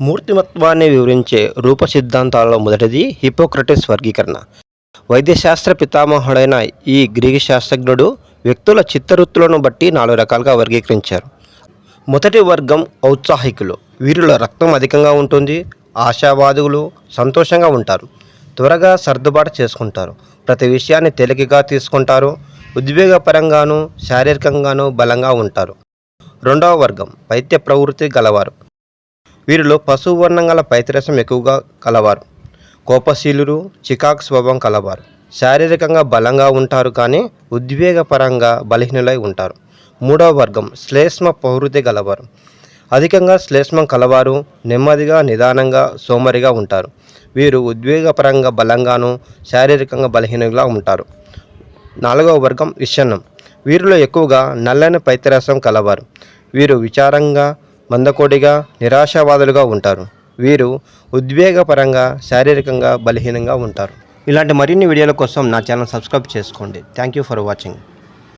మూర్తిమత్వాన్ని వివరించే రూప సిద్ధాంతాలలో మొదటిది హిపోక్రటిస్ వర్గీకరణ. వైద్యశాస్త్ర పితామహుడైన ఈ గ్రీకు శాస్త్రజ్ఞుడు వ్యక్తుల చిత్తవృత్తులను బట్టి నాలుగు రకాలుగా వర్గీకరించారు. మొదటి వర్గం ఔత్సాహికులు. వీరిలో రక్తం అధికంగా ఉంటుంది ఆశావాదులు సంతోషంగా ఉంటారు త్వరగా సర్దుబాటు చేసుకుంటారు ప్రతి విషయాన్ని తేలికగా తీసుకుంటారు ఉద్వేగపరంగాను శారీరకంగాను బలంగా ఉంటారు. రెండవ వర్గం వైద్య ప్రవృత్తి గలవారు. వీరిలో పశువు వర్ణం గల పైతరసం ఎక్కువగా కలవారు. కోపశీలురు చికాక్ స్వభావం కలవారు. శారీరకంగా బలంగా ఉంటారు కానీ ఉద్వేగపరంగా బలహీనులై ఉంటారు. మూడవ వర్గం శ్లేష్మ ప్రవృత్తి గలవారు. అధికంగా శ్లేష్మం కలవారు నెమ్మదిగా నిదానంగా సోమరిగా ఉంటారు. వీరు ఉద్వేగపరంగా బలంగాను శారీరకంగా బలహీనంగా ఉంటారు. నాలుగవ వర్గం విషన్నం. వీరిలో ఎక్కువగా నల్లని పైత్యరసం కలవారు. వీరు విచారంగా మందకోడిగా నిరాశావాదులుగా ఉంటారు. వీరు ఉద్వేగపరంగా శారీరకంగా బలహీనంగా ఉంటారు. ఇలాంటి మరిన్ని వీడియోల కోసం నా ఛానల్ సబ్స్క్రైబ్ చేసుకోండి. Thank you for watching.